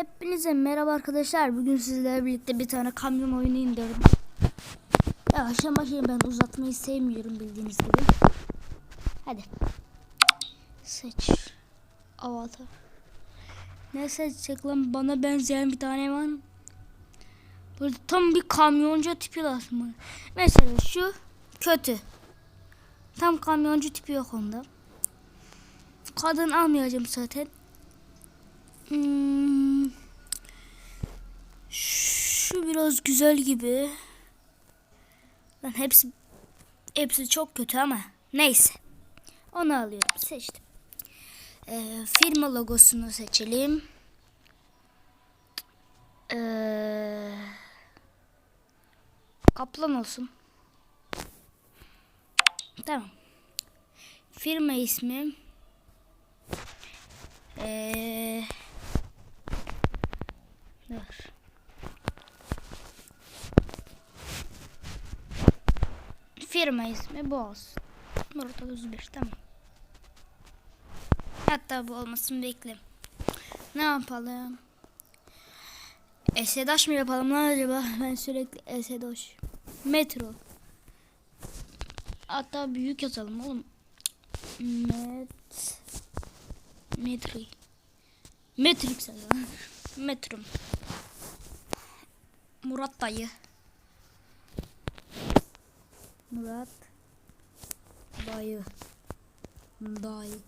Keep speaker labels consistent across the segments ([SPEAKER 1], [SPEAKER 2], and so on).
[SPEAKER 1] Hepinize merhaba arkadaşlar. Bugün sizlerle birlikte bir tane kamyon oyunu indirdim. Ya aşağı aşağı ben uzatmayı sevmiyorum bildiğiniz gibi. Hadi. Seç. Avatar. Ne seçecek lan? Bana benzeyen bir tane var mı? Böyle tam bir kamyoncu tipi lazım bana. Mesela şu kötü. Tam kamyoncu tipi yok onda. Kadın almayacağım zaten. Hmm. Şu biraz güzel gibi. Lan hepsi hepsi çok kötü ama neyse. Onu alıyorum. Seçtim. Ee, firma logosunu seçelim. Ee, kaplan olsun. Tamam. Firma ismi. Ee, dur. Firma ismi bu olsun. Murat 31 tamam. Hatta bu olmasın bekle. Ne yapalım? Esedaş mı yapalım lan acaba? Ben sürekli Esedaş. Metro. Hatta büyük yazalım oğlum. Met Metri. Matrix ya. Metrum. Murat dayı. Murat dayı. Dayı.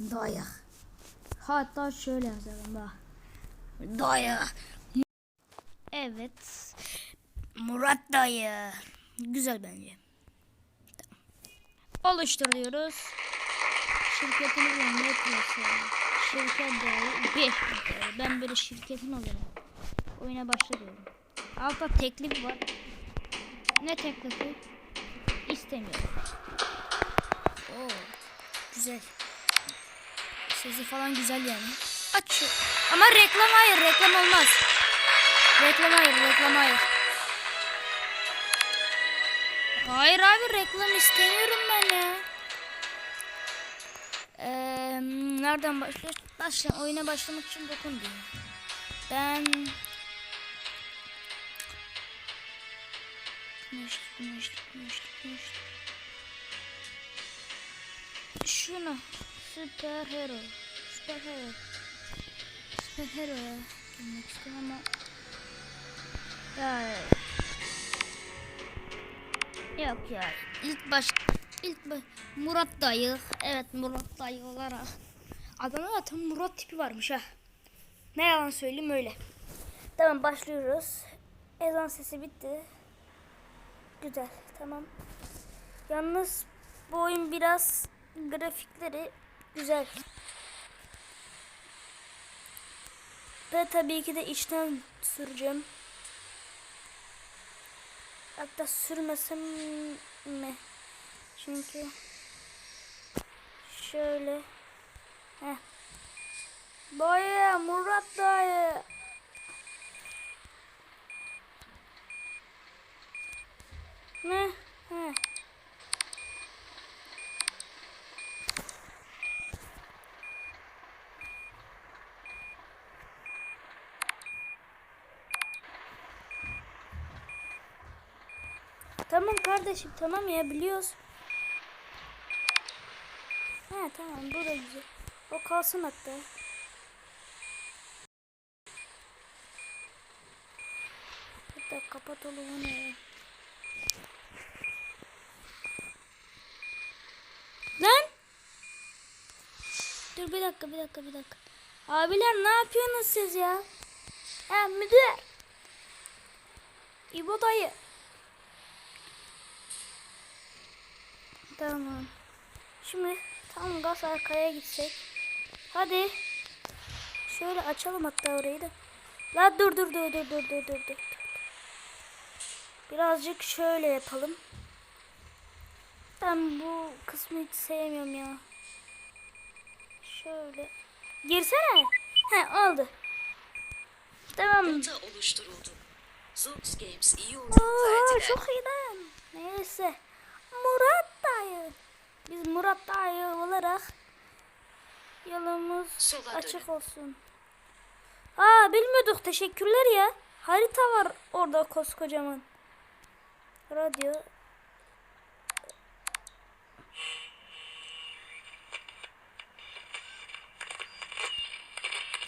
[SPEAKER 1] Dayı. Hatta şöyle yazalım bak. Dayı. Evet. Murat dayı. Güzel bence. Tamam. Oluşturuyoruz. Şirketimizin metrosu. Şirket 5 TL. Ben böyle şirketin olurum. Oyuna başlıyorum. Altta teklif var. Ne teklifi? İstemiyorum. Oo, güzel. Sesi falan güzel yani. Aç şu. Ama reklam hayır, reklam olmaz. Reklam hayır, reklam hayır. Hayır abi reklam istemiyorum ben ya. Ee, nereden başlıyoruz? Başla, oyuna başlamak için dokun diyor. Ben Güneş, güneş, güneş, güneş. Şunu süper hero. Süper hero. Süper hero'ya girmek istiyorum ama. Ya. Yok ya. İlk baş ilk baş Murat dayı. Evet Murat dayı olarak adamda zaten Murat tipi varmış ha. Ne yalan söyleyeyim öyle. Tamam başlıyoruz. Ezan sesi bitti güzel tamam. Yalnız bu oyun biraz grafikleri güzel. Ve tabii ki de içten süreceğim. Hatta sürmesem mi? Çünkü şöyle. Heh. Dayı Murat dayı Ne? He. Tamam kardeşim tamam ya biliyoruz. He tamam bu da güzel. O kalsın hatta. Hatta kapat oğlum o ne ya? Lan! Dur bir dakika bir dakika bir dakika. Abiler ne yapıyorsunuz siz ya? Ha müdür. İbo dayı. Tamam. Şimdi tam gaz arkaya gitsek. Hadi. Şöyle açalım hatta orayı da. La dur dur dur dur dur dur dur dur. Birazcık şöyle yapalım. Ben bu kısmı hiç sevmiyorum ya. Şöyle. Girsene. He oldu. Tamam.
[SPEAKER 2] Data oluşturuldu. Zox Games iyi verdiler.
[SPEAKER 1] çok iyi lan. Neyse. Murat dayı. Biz Murat dayı olarak yolumuz
[SPEAKER 2] Sola
[SPEAKER 1] açık
[SPEAKER 2] dönün.
[SPEAKER 1] olsun. Aa bilmiyorduk teşekkürler ya. Harita var orada koskocaman. Radyo.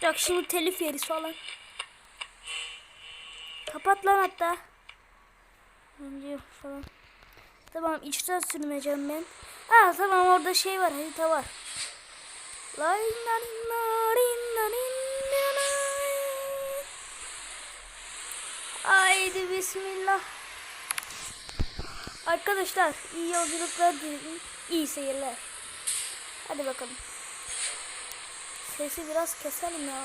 [SPEAKER 1] Bak şimdi telif yeriz falan. Kapat lan hatta. Önce falan. Tamam içten sürmeyeceğim ben. Aa tamam orada şey var harita var. Haydi bismillah. Arkadaşlar iyi yolculuklar dilerim. İyi seyirler. Hadi bakalım. Sesi biraz keselim ya.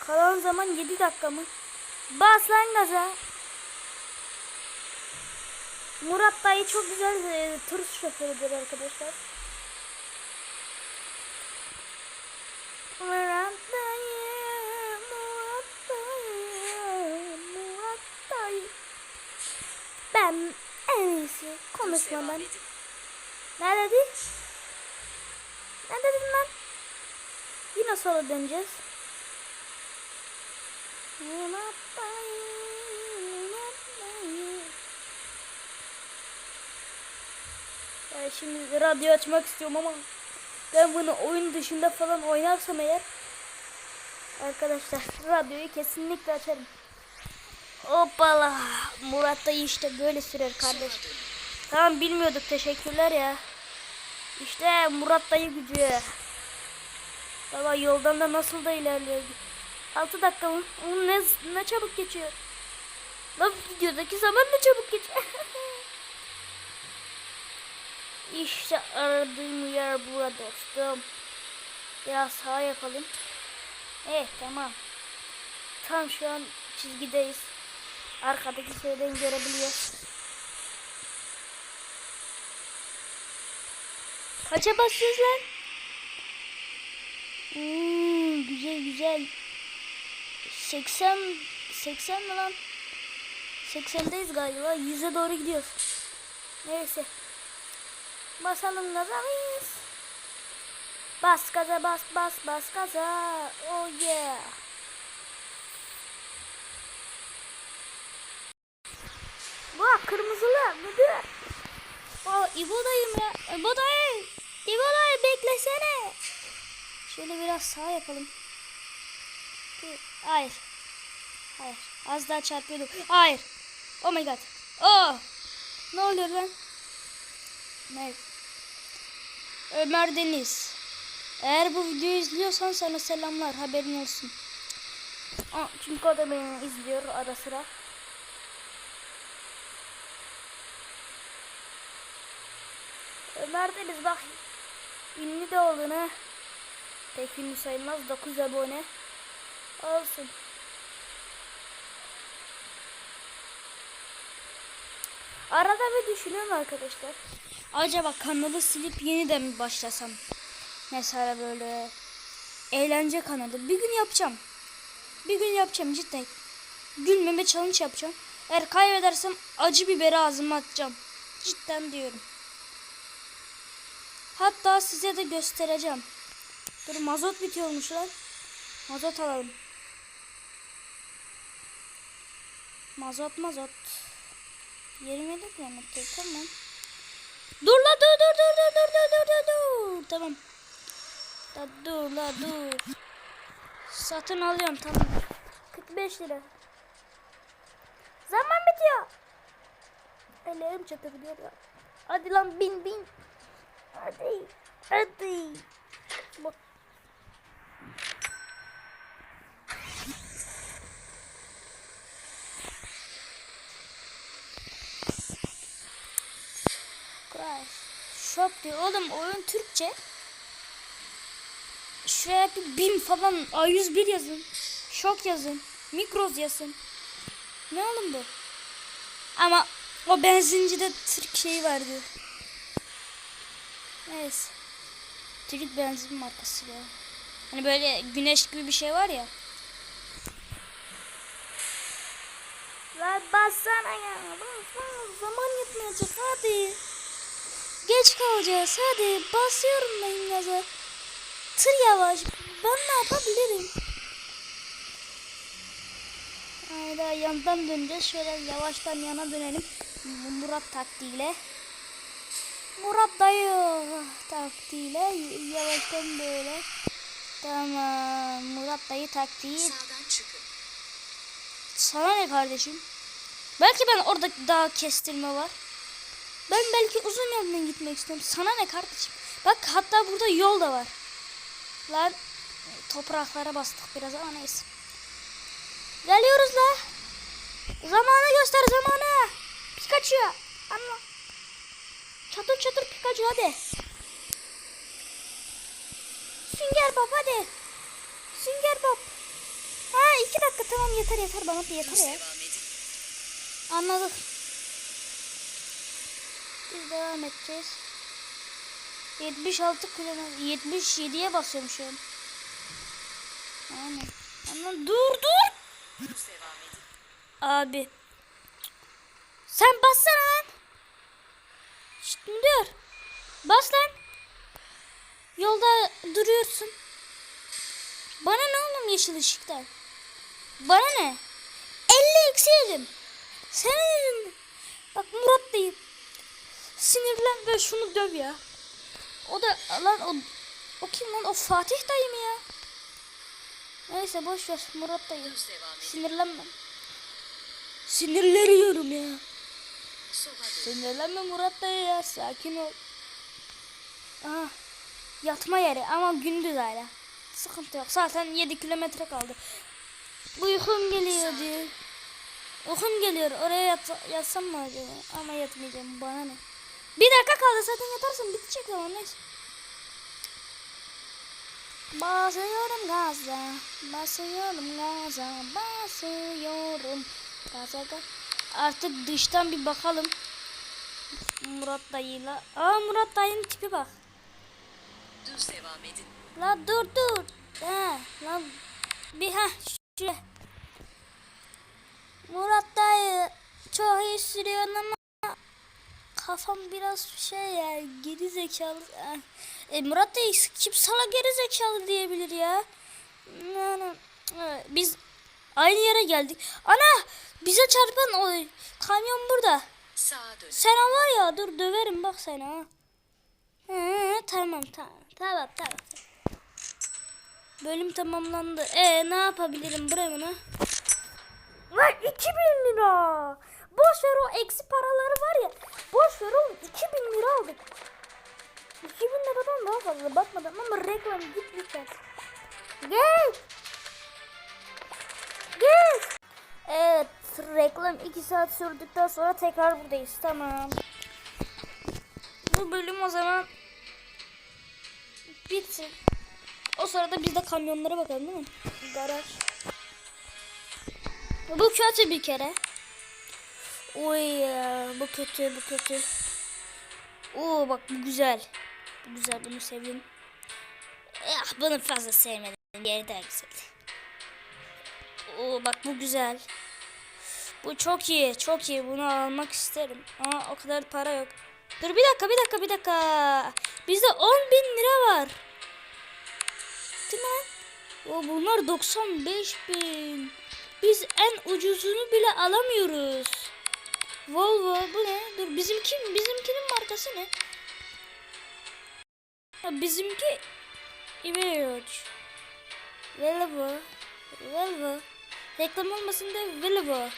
[SPEAKER 1] Kalan zaman 7 dakika mı? Bas lan gaza. Murat dayı çok güzel e, tur şoförüdür arkadaşlar. Murat dayı, Murat dayı, Murat dayı. Ben en iyisi konuşmam ben.
[SPEAKER 2] Devam edin.
[SPEAKER 1] Ne dedin? Ne dedin lan? Yine sola döneceğiz. Yani şimdi radyo açmak istiyorum ama ben bunu oyun dışında falan oynarsam eğer arkadaşlar radyoyu kesinlikle açarım. Hoppala. Murat da işte böyle sürer kardeş. Tamam bilmiyorduk teşekkürler ya. İşte Murat dayı gücü. Baba yoldan da nasıl da ilerliyor. 6 dakika mı? Ne, ne çabuk geçiyor. Lan videodaki zaman ne çabuk geçiyor. işte aradığım yer burada dostum. Biraz sağ yapalım. Evet tamam. Tam şu an çizgideyiz. Arkadaki şeyden görebiliyoruz. Kaça basıyoruz lan? Hmm, güzel güzel. 80 80 mi lan? 80'deyiz galiba. 100'e doğru gidiyoruz. Neyse. Basalım gaza. Bas gaza bas bas bas gaza. Oh yeah. Bak kırmızılı müdür. Aa İbo dayım ya. İbo dayı. İbo dayı beklesene. Şöyle biraz sağ yapalım. Hayır. Hayır. Az daha çarpıyordum. Hayır. Oh my god. Oh. Ne oluyor lan? Ne? Ömer Deniz. Eğer bu videoyu izliyorsan sana selamlar. Haberin olsun. Aa, çünkü o da beni izliyor ara sıra. Ömer Deniz bak. Ünlü de oldun ha. Pek ünlü sayılmaz. 9 abone. Olsun. Arada bir düşünüyorum arkadaşlar. Acaba kanalı silip yeniden mi başlasam? Mesela böyle eğlence kanalı. Bir gün yapacağım. Bir gün yapacağım cidden. Gülmeme challenge yapacağım. Eğer kaybedersem acı biberi ağzıma atacağım. Cidden diyorum. Hatta size de göstereceğim. Dur mazot bitiyormuş lan. Mazot alalım. Mazot mazot. 27 kilometre tamam. Dur la dur dur dur dur dur dur dur dur dur. Tamam. Da dur la dur. Satın alıyorum tamam. 45 lira. Zaman bitiyor. Ellerim çatabiliyor ya. Hadi lan bin bin. Hadi. Hadi. Bak. Oğlum oyun Türkçe. Şuraya bir BİM falan A101 yazın. Şok yazın. Mikroz yazın. Ne oğlum bu? Ama o benzincide Türk şeyi var diyor. Neyse. Türk benzin markası ya. Hani böyle güneş gibi bir şey var ya. Lan bassana ya. Zaman yetmeyecek hadi. Geç kalacağız hadi. Basıyorum ben gaza. Tır yavaş. Ben ne yapabilirim? yandan döneceğiz. Şöyle yavaştan yana dönelim. Murat taktiğiyle. Murat dayı taktiğiyle yavaştan böyle. Tamam. Murat dayı taktiği.
[SPEAKER 2] Sağdan çıkın.
[SPEAKER 1] Sana ne kardeşim? Belki ben orada daha kestirme var. Ben belki uzun yoldan gitmek istiyorum. Sana ne kardeşim? Bak hatta burada yol da var. Lan topraklara bastık biraz ama neyse. Geliyoruz la. Zamanı göster zamanı. Pikachu. Ama. Çatır çatır Pikachu hadi. Sünger Bob hadi. Sünger Bob. Ha iki dakika tamam yeter yeter bana yeter ya. Anladık. Biz devam edeceğiz. 76 kilometre 77'ye basıyorum şu an. Aynen. Aman dur dur. Abi. Sen bassana lan. Şşt müdür. Bas lan. Yolda duruyorsun. Bana ne oğlum yeşil ışıktan? Bana ne? 50 eksi yedim. Senin. Bak Murat. Sinirlen ve şunu döv ya. O da lan o, o kim lan? O Fatih dayı mı ya? Neyse boş ver Murat dayı. Sinirlenme. Sinirleniyorum ya. Sinirlenme Murat dayı ya. Sakin ol. Aha. Yatma yeri ama gündüz hala. Sıkıntı yok. Zaten 7 kilometre kaldı. Uykum geliyor diyor. Uykum geliyor. Oraya yat, yatsam mı acaba? Ama yatmayacağım. Bana ne? Bir dakika kaldı. Zaten yatarsam bitecek zaman. Neyse. Basıyorum gaza, basıyorum gaza, basıyorum gaza. Artık dıştan bir bakalım. Murat dayıyla. Aa Murat dayının tipi bak.
[SPEAKER 2] Düz devam edin.
[SPEAKER 1] La dur dur. Ha, la bir ha şuraya. Murat dayı çok iyi sürüyorsun ama kafam biraz şey ya geri zekalı. E, Murat dayı kim sana geri zekalı diyebilir ya? Yani, biz aynı yere geldik. Ana bize çarpan o kamyon burada.
[SPEAKER 2] Sağa dön.
[SPEAKER 1] Sen var ya dur döverim bak sen ha. Tamam tamam tamam tamam. Bölüm tamamlandı. E ne yapabilirim buraya Lan 2000 lira. Boş ver o eksi paraları var ya. Boş ver oğlum 2000 lira aldık. 2000 liradan daha fazla bakmadım ama reklam git lütfen. Gel. Gel. Evet reklam 2 saat sürdükten sonra tekrar buradayız. Tamam. Bu bölüm o zaman bitsin. O sırada biz de kamyonlara bakalım değil mi? Garaj. Bu kötü bir kere. Oy bu kötü bu kötü. Oo bak bu güzel. Bu güzel bunu sevdim. Ah bunu fazla sevmedim. Diğeri daha güzel. Oo bak bu güzel. Bu çok iyi, çok iyi. Bunu almak isterim. Ama o kadar para yok. Dur bir dakika, bir dakika, bir dakika. Bizde 10 bin lira var. Değil mi? O bunlar 95 bin. Biz en ucuzunu bile alamıyoruz. Volvo bu ne? Dur bizimki bizimkinin markası ne? Ha, bizimki Emerald. Volvo. Volvo. Reklam olmasın da Volvo.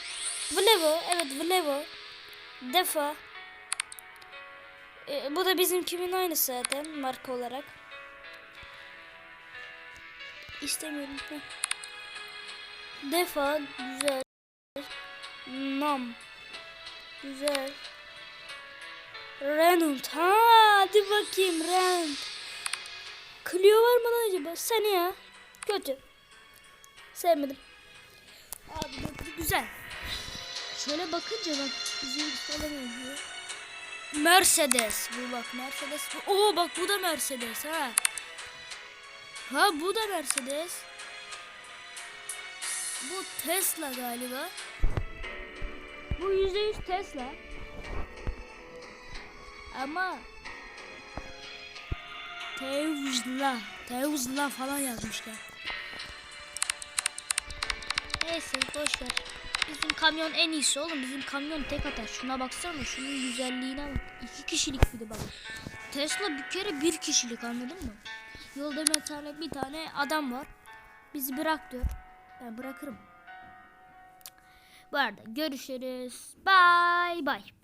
[SPEAKER 1] Volvo. Evet Volvo. Defa. E, bu da bizimkinin aynısı zaten marka olarak. İstemiyorum. Defa güzel. Nam. Güzel. Renault. Ha, hadi bakayım Renault. Clio var mı lan acaba? Sen ya. Kötü. Sevmedim. Abi bu güzel. Şöyle bakınca bak bizim falan oluyor. Mercedes. Bu bak Mercedes. Oo bak bu da Mercedes ha. Ha bu da Mercedes. Bu Tesla galiba. Bu yüzde yüz Tesla. Ama Tesla, Tesla falan yazmışlar. Neyse boş ver. Bizim kamyon en iyisi oğlum. Bizim kamyon tek atar. Şuna baksana. Şunun güzelliğine bak. İki kişilik bir de bak. Tesla bir kere bir kişilik anladın mı? Yolda bir tane, bir tane adam var. Bizi bırak diyor. Ben bırakırım. Bu arada görüşürüz. Bye bye.